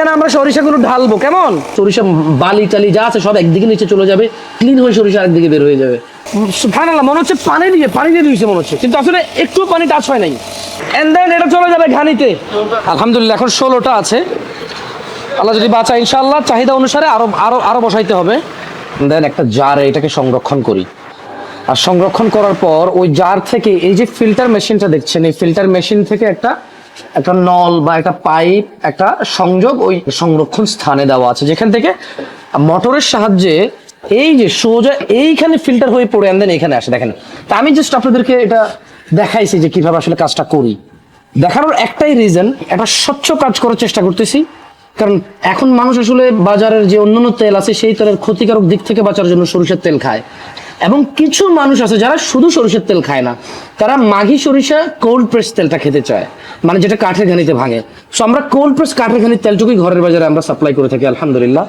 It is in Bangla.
এখানে আমরা সরিষাগুলো ঢালবো কেমন? সরিষা বালি টালি যা আছে সব একদিকে নিচে চলে যাবে ক্লিন হয়ে সরিষা আরেকদিকে বের হয়ে যাবে। ফাইনাল মনে হচ্ছে পানি দিয়ে পানি দিয়ে দিয়েছে মনে হচ্ছে। কিন্তু আসলে একটু পানি টাচ হয় নাই। এন্ড দেন এটা চলে যাবে ঘানিতে। আলহামদুলিল্লাহ এখন ষোলোটা আছে। আল্লাহ যদি বাঁচা ইনশাআল্লাহ চাহিদা অনুসারে আরও আরও আরও বসাইতে হবে। দেন একটা জারে এটাকে সংরক্ষণ করি। আর সংরক্ষণ করার পর ওই জার থেকে এই যে ফিল্টার মেশিনটা দেখছেন এই ফিল্টার মেশিন থেকে একটা একটা নল বা একটা পাইপ, একটা সংযোগ ওই সংরক্ষণ স্থানে দেওয়া আছে। যেখান থেকে মোটরের সাহায্যে এই যে সোজা এইখানে ফিল্টার হয়ে পড়ে আনদেন এখানে আসে। দেখেন, তা আমি জাস্ট আপনাদেরকে এটা দেখাইছি যে কীভাবে আসলে কাজটা করি। দেখানোর একটাই রিজন একটা স্বচ্ছ কাজ করার চেষ্টা করতেছি। কারণ এখন মানুষ আসলে বাজারের যে অন্যান্য তেল আছে, সেই তেলের ক্ষতিকারক দিক থেকে বাঁচার জন্য সরিষার তেল খায়। এবং কিছু মানুষ আছে যারা শুধু সরিষার তেল খায় না, তারা মাঘি সরিষা কোল্ড প্রেস তেলটা খেতে চায়। মানে যেটা কাঠের ঘানিতে ভাঙে। সো আমরা কোল্ড প্রেস কাঠের ঘানির তেলটুকুই ঘরের বাজারে আমরা সাপ্লাই করে থাকি, আলহামদুলিল্লাহ।